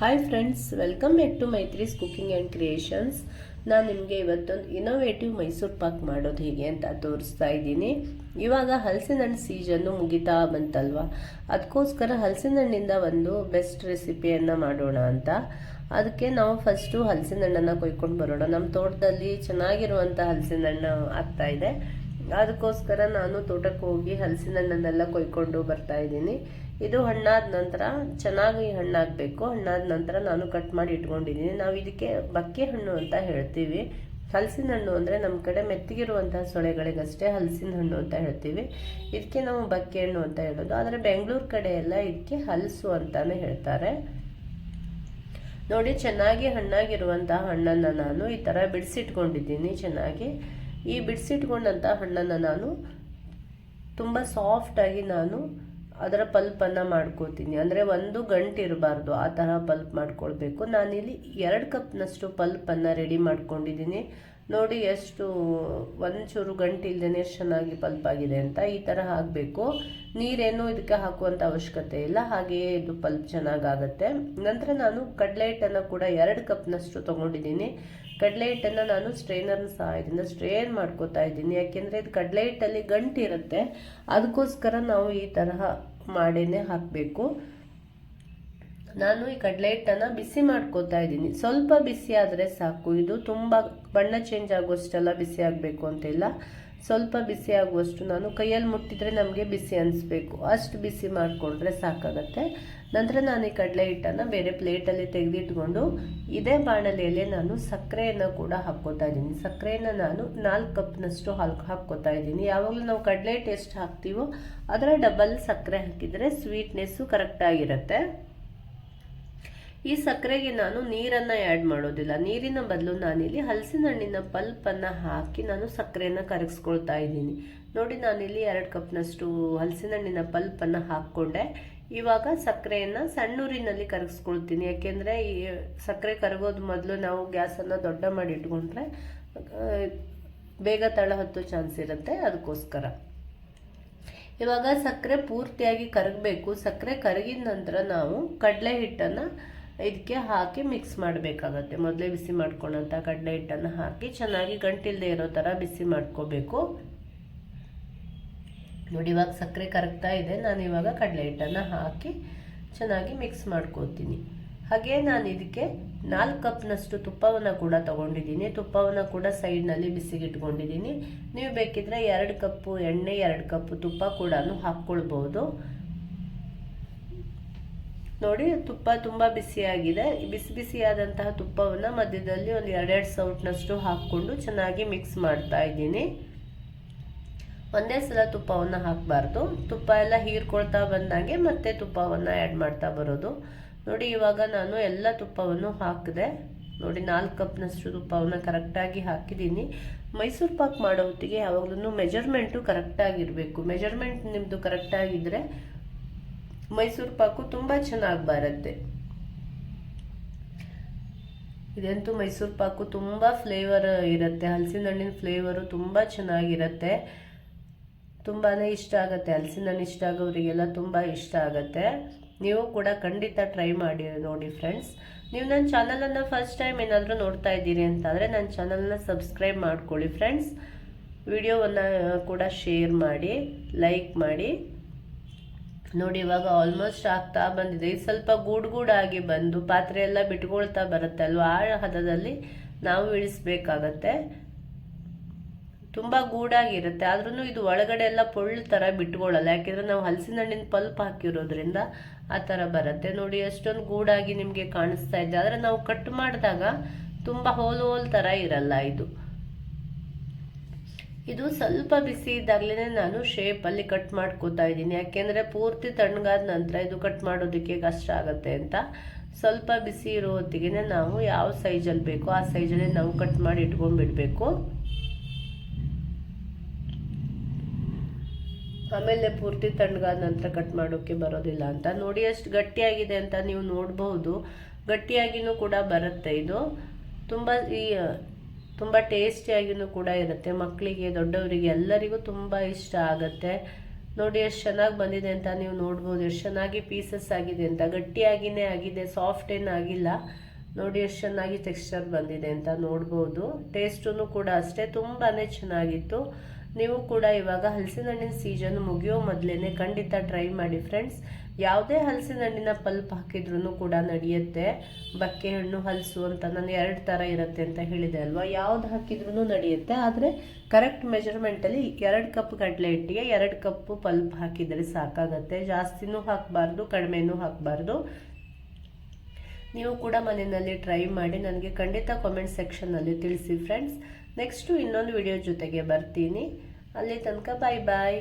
Hi friends welcome back to Maithri's cooking and creations ನಾನು ನಿಮಗೆ ಇವತ್ತೊಂದು ಇನೋವೇಟಿವ್ ಮೈಸೂರು ಪಾಕ್ ಮಾಡೋದು ಹೇಗೆ ಅಂತ ತೋರಿಸ್ತಾ ಇದ್ದೀನಿ. ಇವಾಗ ಹಲಸಿನ ಹಣ್ಣು ಸೀಸನ್ನು ಮುಗಿತಾ ಬಂತಲ್ವ? ಅದಕ್ಕೋಸ್ಕರ ಹಲಸಿನ ಹಣ್ಣಿಂದ ಒಂದು ಬೆಸ್ಟ್ ರೆಸಿಪಿಯನ್ನು ಮಾಡೋಣ ಅಂತ. ಅದಕ್ಕೆ ನಾವು ಫಸ್ಟು ಹಲಸಿನ ಹಣ್ಣನ್ನು ಕೊಯ್ಕೊಂಡು ಬರೋಣ. ನಮ್ಮ ತೋಟದಲ್ಲಿ ಚೆನ್ನಾಗಿರುವಂಥ ಹಲಸಿನ ಹಣ್ಣು ಆಗ್ತಾ ಇದೆ. ಅದಕ್ಕೋಸ್ಕರ ನಾನು ತೋಟಕ್ಕೆ ಹೋಗಿ ಹಲಸಿನ ಹಣ್ಣನ್ನೆಲ್ಲ ಕೊಯ್ಕೊಂಡು ಬರ್ತಾ ಇದ್ದೀನಿ. ಇದು ಹಣ್ಣಾದ ನಂತರ ಚೆನ್ನಾಗಿ ಹಣ್ಣಾಗಬೇಕು. ಹಣ್ಣಾದ ನಂತರ ನಾನು ಕಟ್ ಮಾಡಿ ಇಟ್ಕೊಂಡಿದ್ದೀನಿ ನಾವು ಇದಕ್ಕೆ ಬಕ್ಕೆ ಹಣ್ಣು ಅಂತ ಹೇಳ್ತೀವಿ. ಹಲಸಿನ ಹಣ್ಣು ಅಂದರೆ ನಮ್ಮ ಕಡೆ ಮೆತ್ತಗಿರುವಂತಹ ಸೊಳೆಗಳಿಗಷ್ಟೇ ಹಲಸಿನ ಹಣ್ಣು ಅಂತ ಹೇಳ್ತೀವಿ. ಇದಕ್ಕೆ ನಾವು ಬಕ್ಕೆ ಹಣ್ಣು ಅಂತ ಹೇಳೋದು. ಆದರೆ ಬೆಂಗಳೂರು ಕಡೆ ಎಲ್ಲ ಇದಕ್ಕೆ ಹಲಸು ಅಂತಾನೆ ಹೇಳ್ತಾರೆ. ನೋಡಿ, ಚೆನ್ನಾಗಿ ಹಣ್ಣಾಗಿರುವಂತಹ ಹಣ್ಣನ್ನು ನಾನು ಈ ಥರ ಬಿಡಿಸಿಟ್ಕೊಂಡಿದ್ದೀನಿ ಚೆನ್ನಾಗಿ. ಈ ಬಿಡಿಸಿಟ್ಕೊಂಡಂಥ ಹಣ್ಣನ್ನು ನಾನು ತುಂಬ ಸಾಫ್ಟಾಗಿ ನಾನು ಅದರ ಪಲ್ಪನ್ನು ಮಾಡ್ಕೋತೀನಿ ಅಂದರೆ ಒಂದು ಗಂಟು ಇರಬಾರ್ದು ಆ ಥರ ಪಲ್ಪ್ ಮಾಡ್ಕೊಳ್ಬೇಕು. ನಾನಿಲ್ಲಿ ಎರಡು ಕಪ್ನಷ್ಟು ಪಲ್ಪನ್ನು ರೆಡಿ ಮಾಡ್ಕೊಂಡಿದ್ದೀನಿ. ನೋಡಿ ಎಷ್ಟು ಒಂಚೂರು ಗಂಟು ಇಲ್ಲದೇ ಎಷ್ಟು ಚೆನ್ನಾಗಿ ಪಲ್ಪ್ ಆಗಿದೆ ಅಂತ ಈ ಥರ ಹಾಕಬೇಕು. ನೀರೇನು ಇದಕ್ಕೆ ಹಾಕುವಂಥ ಅವಶ್ಯಕತೆ ಇಲ್ಲ, ಹಾಗೆಯೇ ಇದು ಪಲ್ಪ್ ಚೆನ್ನಾಗಾಗತ್ತೆ. ನಂತರ ನಾನು ಕಡಲೆ ಹಿಟ್ಟನ್ನು ಕೂಡ ಎರಡು ಕಪ್ನಷ್ಟು ತೊಗೊಂಡಿದ್ದೀನಿ. ಕಡಲೆ ಹಿಟ್ಟನ್ನು ನಾನು ಸ್ಟ್ರೈನರ್ನ ಸಹಾಯದಿಂದ ಸ್ಟ್ರೈನ್ ಮಾಡ್ಕೋತಾ ಇದ್ದೀನಿ. ಯಾಕೆಂದರೆ ಇದು ಕಡಲೆ ಹಿಟ್ಟಲ್ಲಿ ಗಂಟು ಇರುತ್ತೆ ಅದಕ್ಕೋಸ್ಕರ ನಾವು ಈ ತರಹ ಮಾಡಿನೇ ಹಾಕಬೇಕು. ನಾನು ಈ ಕಡಲೆ ಹಿಟ್ಟನ್ನು ಬಿಸಿ ಮಾಡ್ಕೋತಾ ಇದ್ದೀನಿ. ಸ್ವಲ್ಪ ಬಿಸಿ ಆದರೆ ಸಾಕು. ಇದು ತುಂಬ ಬಣ್ಣ ಚೇಂಜ್ ಆಗುವಷ್ಟೆಲ್ಲ ಬಿಸಿ ಆಗಬೇಕು ಅಂತಿಲ್ಲ. ಸ್ವಲ್ಪ ಬಿಸಿ ಆಗುವಷ್ಟು ನಾನು ಕೈಯಲ್ಲಿ ಮುಟ್ಟಿದರೆ ನಮಗೆ ಬಿಸಿ ಅನಿಸ್ಬೇಕು. ಅಷ್ಟು ಬಿಸಿ ಮಾಡಿಕೊಂಡ್ರೆ ಸಾಕಾಗತ್ತೆ. ನಂತರ ನಾನು ಈ ಕಡಲೆ ಹಿಟ್ಟನ್ನು ಬೇರೆ ಪ್ಲೇಟಲ್ಲಿ ತೆಗೆದಿಟ್ಕೊಂಡು ಇದೇ ಬಾಣಲೆಯಲ್ಲಿ ನಾನು ಸಕ್ಕರೆಯನ್ನು ಕೂಡ ಹಾಕ್ಕೋತಾ ಇದ್ದೀನಿ. ಸಕ್ಕರೆಯನ್ನು ನಾನು ನಾಲ್ಕು ಕಪ್ನಷ್ಟು ಹಾಲ್ ಹಾಕ್ಕೋತಾ ಇದ್ದೀನಿ. ಯಾವಾಗಲೂ ನಾವು ಕಡಲೆ ಹಿಟ್ಟು ಎಷ್ಟು ಹಾಕ್ತೀವೋ ಅದರ ಡಬಲ್ ಸಕ್ಕರೆ ಹಾಕಿದರೆ ಸ್ವೀಟ್ನೆಸ್ಸು ಕರೆಕ್ಟಾಗಿರುತ್ತೆ ಈ ಸಕ್ಕರೆಗೆ ನಾನು ನೀರನ್ನು ಆ್ಯಡ್ ಮಾಡೋದಿಲ್ಲ. ನೀರಿನ ಬದಲು ನಾನಿಲ್ಲಿ ಹಲಸಿನ ಹಣ್ಣಿನ ಪಲ್ಪನ್ನು ಹಾಕಿ ನಾನು ಸಕ್ಕರೆಯನ್ನು ಕರಗಿಸ್ಕೊಳ್ತಾ ಇದ್ದೀನಿ. ನೋಡಿ, ನಾನಿಲ್ಲಿ ಎರಡು ಕಪ್ನಷ್ಟು ಹಲಸಿನ ಹಣ್ಣಿನ ಪಲ್ಪನ್ನು ಹಾಕ್ಕೊಂಡೆ. ಇವಾಗ ಸಕ್ಕರೆಯನ್ನು ಸಣ್ಣೂರಿನಲ್ಲಿ ಕರಗಿಸ್ಕೊಳ್ತೀನಿ. ಯಾಕೆಂದರೆ ಈ ಸಕ್ಕರೆ ಕರಗೋದು ಮೊದಲು ನಾವು ಗ್ಯಾಸನ್ನು ದೊಡ್ಡ ಮಾಡಿ ಇಟ್ಕೊಂಡ್ರೆ ಬೇಗ ತಳ ಹತ್ತೋ ಚಾನ್ಸ್ ಇರುತ್ತೆ ಅದಕ್ಕೋಸ್ಕರ. ಇವಾಗ ಸಕ್ಕರೆ ಪೂರ್ತಿಯಾಗಿ ಕರಗಬೇಕು. ಸಕ್ಕರೆ ಕರಗಿದ ನಂತರ ನಾವು ಕಡಲೆ ಹಿಟ್ಟನ್ನು ಇದಕ್ಕೆ ಹಾಕಿ ಮಿಕ್ಸ್ ಮಾಡಬೇಕಾಗತ್ತೆ. ಮೊದಲೇ ಬಿಸಿ ಮಾಡ್ಕೊಂಡಂಥ ಕಡಲೆ ಹಿಟ್ಟನ್ನು ಹಾಕಿ ಚೆನ್ನಾಗಿ ಗಂಟಿಲ್ಲದೆ ಇರೋ ಥರ ಬಿಸಿ ಮಾಡ್ಕೋಬೇಕು. ನೋಡಿ, ಇವಾಗ ಸಕ್ಕರೆ ಕರಗ್ತಾ ಇದೆ. ನಾನು ಇವಾಗ ಕಡಲೆ ಹಿಟ್ಟನ್ನು ಹಾಕಿ ಚೆನ್ನಾಗಿ ಮಿಕ್ಸ್ ಮಾಡ್ಕೋತೀನಿ. ಹಾಗೆ ನಾನು ಇದಕ್ಕೆ ನಾಲ್ಕು ಕಪ್ನಷ್ಟು ತುಪ್ಪವನ್ನು ಕೂಡ ತೊಗೊಂಡಿದ್ದೀನಿ. ತುಪ್ಪವನ್ನು ಕೂಡ ಸೈಡ್ನಲ್ಲಿ ಬಿಸಿಗಿಟ್ಕೊಂಡಿದ್ದೀನಿ. ನೀವು ಬೇಕಿದ್ರೆ ಎರಡು ಕಪ್ಪು ಎಣ್ಣೆ, ಎರಡು ಕಪ್ಪು ತುಪ್ಪ ಕೂಡ ಹಾಕ್ಕೊಳ್ಬೋದು. ನೋಡಿ, ತುಪ್ಪ ತುಂಬ ಬಿಸಿಯಾಗಿದೆ. ಬಿಸಿ ಬಿಸಿಯಾದಂತಹ ತುಪ್ಪವನ್ನು ಮಧ್ಯದಲ್ಲಿ ಒಂದು ಎರಡೆರಡು ಸೌಟ್ನಷ್ಟು ಹಾಕ್ಕೊಂಡು ಚೆನ್ನಾಗಿ ಮಿಕ್ಸ್ ಮಾಡ್ತಾ ಇದ್ದೀನಿ. ಒಂದೇ ಸಲ ತುಪ್ಪವನ್ನು ಹಾಕಬಾರ್ದು. ತುಪ್ಪ ಎಲ್ಲ ಹೀರ್ಕೊಳ್ತಾ ಬಂದಾಗೆ ಮತ್ತೆ ತುಪ್ಪವನ್ನು ಆ್ಯಡ್ ಮಾಡ್ತಾ ಬರೋದು. ನೋಡಿ, ಇವಾಗ ನಾನು ಎಲ್ಲ ತುಪ್ಪವನ್ನು ಹಾಕಿದೆ. ನೋಡಿ, ನಾಲ್ಕು ಕಪ್ನಷ್ಟು ತುಪ್ಪವನ್ನು ಕರೆಕ್ಟಾಗಿ ಹಾಕಿದ್ದೀನಿ. ಮೈಸೂರು ಪಾಕ್ ಮಾಡೋ ಹೊತ್ತಿಗೆ ಯಾವಾಗಲೂ ಮೆಜರ್ಮೆಂಟು ಕರೆಕ್ಟಾಗಿರಬೇಕು. ಮೆಜರ್ಮೆಂಟ್ ನಿಮ್ಮದು ಕರೆಕ್ಟಾಗಿದ್ದರೆ ಮೈಸೂರು ಪಾಕು ತುಂಬ ಚೆನ್ನಾಗಿ ಬರುತ್ತೆ. ಇದಂತೂ ಮೈಸೂರು ಪಾಕು ತುಂಬ ಫ್ಲೇವರ್ ಇರುತ್ತೆ. ಹಲಸಿನ ಹಣ್ಣಿನ ಫ್ಲೇವರು ತುಂಬ ಚೆನ್ನಾಗಿರುತ್ತೆ. ತುಂಬಾ ಇಷ್ಟ ಆಗುತ್ತೆ. ಹಲಸಿನ ಹಣ್ಣು ಇಷ್ಟ ಆಗೋರಿಗೆಲ್ಲ ತುಂಬ ಇಷ್ಟ ಆಗುತ್ತೆ. ನೀವು ಕೂಡ ಖಂಡಿತ ಟ್ರೈ ಮಾಡಿ ನೋಡಿ ಫ್ರೆಂಡ್ಸ್ ನೀವು ನನ್ನ ಚಾನಲನ್ನು ಫಸ್ಟ್ ಟೈಮ್ ಏನಾದರೂ ನೋಡ್ತಾ ಇದ್ದೀರಿ ಅಂತಂದರೆ ನನ್ನ ಚಾನಲ್ನ ಸಬ್ಸ್ಕ್ರೈಬ್ ಮಾಡ್ಕೊಳ್ಳಿ ಫ್ರೆಂಡ್ಸ್ ವಿಡಿಯೋವನ್ನು ಕೂಡ ಶೇರ್ ಮಾಡಿ ಲೈಕ್ ಮಾಡಿ. ನೋಡಿ, ಇವಾಗ ಆಲ್ಮೋಸ್ಟ್ ಆಗ್ತಾ ಬಂದಿದೆ. ಇದು ಸ್ವಲ್ಪ ಗೂಡು ಗೂಡಾಗಿ ಬಂದು ಪಾತ್ರೆ ಎಲ್ಲ ಬಿಟ್ಕೊಳ್ತಾ ಬರುತ್ತೆ ಅಲ್ವಾ? ಆ ಹದದಲ್ಲಿ ನಾವು ಇಳಿಸ್ಬೇಕಾಗತ್ತೆ. ತುಂಬ ಗೂಡಾಗಿರುತ್ತೆ ಆದ್ರೂ ಇದು ಒಳಗಡೆ ಎಲ್ಲ ಪೊಳ್ಳು ಥರ ಬಿಟ್ಕೊಳ್ಳಲ್ಲ ಯಾಕೆಂದರೆ ನಾವು ಹಲಸಿನ ಹಣ್ಣಿನ ಪಲ್ಪ್ ಹಾಕಿರೋದ್ರಿಂದ ಆ ಥರ ಬರುತ್ತೆ. ನೋಡಿ, ಎಷ್ಟೊಂದು ಗೂಡಾಗಿ ನಿಮಗೆ ಕಾಣಿಸ್ತಾ ಇದೆ. ಆದರೆ ನಾವು ಕಟ್ ಮಾಡಿದಾಗ ತುಂಬ ಹೋಲ್ ಹೋಲ್ ಥರ ಇರಲ್ಲ ಇದು. ಇದು ಸ್ವಲ್ಪ ಬಿಸಿ ಇದ್ದಾಗಲೇ ನಾನು ಶೇಪಲ್ಲಿ ಕಟ್ ಮಾಡ್ಕೋತಾ ಇದ್ದೀನಿ. ಯಾಕೆಂದರೆ ಪೂರ್ತಿ ತಣ್ಣಗಾದ ನಂತರ ಇದು ಕಟ್ ಮಾಡೋದಕ್ಕೆ ಕಷ್ಟ ಆಗುತ್ತೆ ಅಂತ. ಸ್ವಲ್ಪ ಬಿಸಿ ಇರೋ ಹೊತ್ತಿಗೆ ನಾವು ಯಾವ ಸೈಜಲ್ಲಿ ಬೇಕೋ ಆ ಸೈಜಲ್ಲೇ ನಾವು ಕಟ್ ಮಾಡಿ ಇಟ್ಕೊಂಡ್ಬಿಡ್ಬೇಕು. ಆಮೇಲೆ ಪೂರ್ತಿ ತಣ್ಣಗಾದ ನಂತರ ಕಟ್ ಮಾಡೋಕ್ಕೆ ಬರೋದಿಲ್ಲ ಅಂತ. ನೋಡಿ ಅಷ್ಟು ಗಟ್ಟಿಯಾಗಿದೆ ಅಂತ ನೀವು ನೋಡಬಹುದು. ಗಟ್ಟಿಯಾಗಿನೂ ಕೂಡ ಬರುತ್ತೆ ಇದು. ತುಂಬ ಈ ತುಂಬ ಟೇಸ್ಟಿಯಾಗಿಯೂ ಕೂಡ ಇರುತ್ತೆ. ಮಕ್ಕಳಿಗೆ ದೊಡ್ಡವರಿಗೆ ಎಲ್ಲರಿಗೂ ತುಂಬ ಇಷ್ಟ ಆಗುತ್ತೆ. ನೋಡಿ, ಎಷ್ಟು ಚೆನ್ನಾಗಿ ಬಂದಿದೆ ಅಂತ ನೀವು ನೋಡ್ಬೋದು. ಎಷ್ಟು ಚೆನ್ನಾಗಿ ಪೀಸಸ್ ಆಗಿದೆ ಅಂತ. ಗಟ್ಟಿಯಾಗಿನೇ ಆಗಿದೆ ಸಾಫ್ಟ್ ಏನು ಆಗಿಲ್ಲ. ನೋಡಿ, ಎಷ್ಟು ಚೆನ್ನಾಗಿ ಟೆಕ್ಸ್ಚರ್ ಬಂದಿದೆ ಅಂತ ನೋಡ್ಬೋದು. ಟೇಸ್ಟೂ ಕೂಡ ಅಷ್ಟೇ ತುಂಬಾ ಚೆನ್ನಾಗಿತ್ತು. ನೀವು ಕೂಡ ಇವಾಗ ಹಲಸಿನ ಹಣ್ಣಿನ ಸೀಸನ್ ಮುಗಿಯೋ ಮೊದಲೇ ಖಂಡಿತ ಟ್ರೈ ಮಾಡಿ ಫ್ರೆಂಡ್ಸ್ ಯಾವುದೇ ಹಲಸಿನ ಹಣ್ಣಿನ ಪಲ್ಪ್ ಹಾಕಿದ್ರೂ ಕೂಡ ನಡೆಯುತ್ತೆ. ಬಕ್ಕೆ ಹಣ್ಣು ಹಲಸು ಅಂತ ನಾನು ಎರಡು ಥರ ಇರುತ್ತೆ ಅಂತ ಹೇಳಿದೆ ಅಲ್ವಾ? ಯಾವ್ದು ಹಾಕಿದ್ರೂ ನಡೆಯುತ್ತೆ. ಆದರೆ ಕರೆಕ್ಟ್ ಮೆಜರ್ಮೆಂಟಲ್ಲಿ ಎರಡು ಕಪ್ ಕಡಲೆ ಹಿಟ್ಟಿಗೆ ಎರಡು ಕಪ್ಪು ಪಲ್ಪ್ ಹಾಕಿದರೆ ಸಾಕಾಗತ್ತೆ. ಜಾಸ್ತಿನೂ ಹಾಕಬಾರ್ದು, ಕಡಿಮೆನೂ ಹಾಕಬಾರ್ದು. ನೀವು ಕೂಡ ಮನೆಯಲ್ಲಿ ಟ್ರೈ ಮಾಡಿ. ನನಗೆ ಖಂಡಿತ ಕಾಮೆಂಟ್ ಸೆಕ್ಷನ್ನಲ್ಲಿ ತಿಳಿಸಿ ಫ್ರೆಂಡ್ಸ್ ನೆಕ್ಸ್ಟು ಇನ್ನೊಂದು ವಿಡಿಯೋ ಜೊತೆಗೆ ಬರ್ತೀನಿ. ಅಲ್ಲಿ ತನಕ ಬಾಯ್ ಬಾಯ್